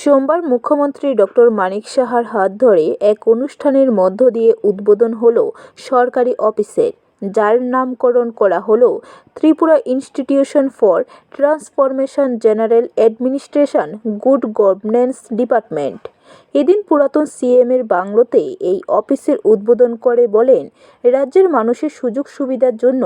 সোমবার মুখ্যমন্ত্রী ডক্টর মানিক সাহার হাত ধরে এক অনুষ্ঠানের মধ্য দিয়ে উদ্বোধন হল সরকারি অফিসের। যার নামকরণ করা হলো Tripura institution for transformation general administration good governance department. এদিন পুরাতন সিএমের বাংলোতে এই অফিসের উদ্বোধন করে বলেন, রাজ্যের মানুষের সুযোগ সুবিধার জন্য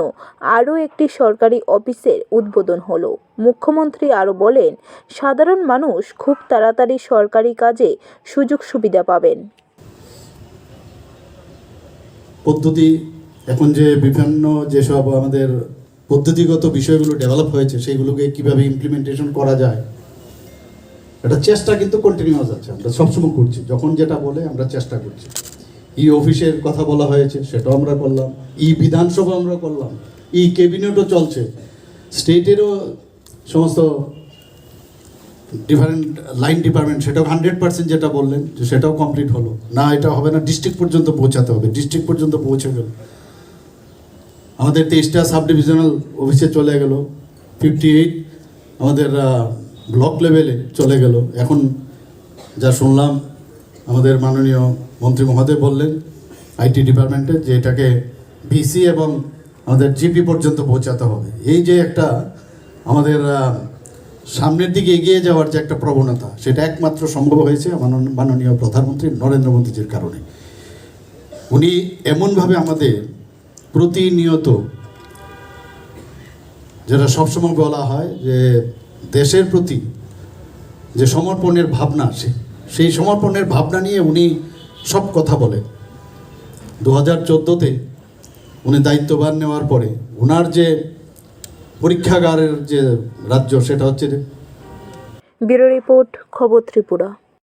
আরও একটি সরকারি অফিসের উদ্বোধন হলো। মুখ্যমন্ত্রী আরও বলেন, সাধারণ মানুষ খুব তাড়াতাড়ি সরকারি কাজে সুযোগ সুবিধা পাবেন। পদ্ধতি এখন যে বিভিন্ন যেসব আমাদের পদ্ধতিগত বিষয়গুলো ডেভেলপ হয়েছে, সেইগুলোকে কীভাবে ইমপ্লিমেন্টেশন করা যায়, এটা চেষ্টা কিন্তু কন্টিনিউয়াস আছে, আমরা সবসময় করছি। যখন যেটা বলে আমরা চেষ্টা করছি। ই অফিসের কথা বলা হয়েছে, সেটাও আমরা করলাম। ই বিধানসভা আমরা করলাম। ই ক্যাবিনেটও চলছে। স্টেটেরও সমস্ত ডিফারেন্ট লাইন ডিপার্টমেন্ট সেটাও হান্ড্রেড পার্সেন্ট যেটা বললেন যে সেটাও কমপ্লিট হলো। না, এটা হবে না ডিস্ট্রিক্ট পর্যন্ত পৌঁছাতে হবে। ডিস্ট্রিক্ট পর্যন্ত পৌঁছে গেল। আমাদের তেইশটা সাব ডিভিশনাল অফিসে চলে গেল ফিফটি এইট আমাদের ব্লক লেভেলে চলে গেল। এখন যা শুনলাম, আমাদের মাননীয় মন্ত্রী মহোদয় বললেন আইটি ডিপার্টমেন্টে যে এটাকে ভিসি এবং আমাদের জিপি পর্যন্ত পৌঁছাতে হবে। এই যে একটা আমাদের সামনের দিকে এগিয়ে যাওয়ার যে একটা প্রবণতা, সেটা একমাত্র সম্ভব হয়েছে মানন- মাননীয় প্রধানমন্ত্রী নরেন্দ্র মোদীজির কারণে। উনি এমনভাবে আমাদের প্রতিনিয়ত, যেটা সবসময় বলা হয় যে দেশের প্রতি যে সমর্পণের ভাবনা সে সেই সমর্পণের ভাবনা নিয়ে উনি সব কথা বলেন। দু হাজার চোদ্দোতে উনি দায়িত্বভার নেওয়ার পরে ওনার যে পরীক্ষাগারের যে রাজ্য, সেটা হচ্ছে ব্যুরো রিপোর্ট, খবর ত্রিপুরা।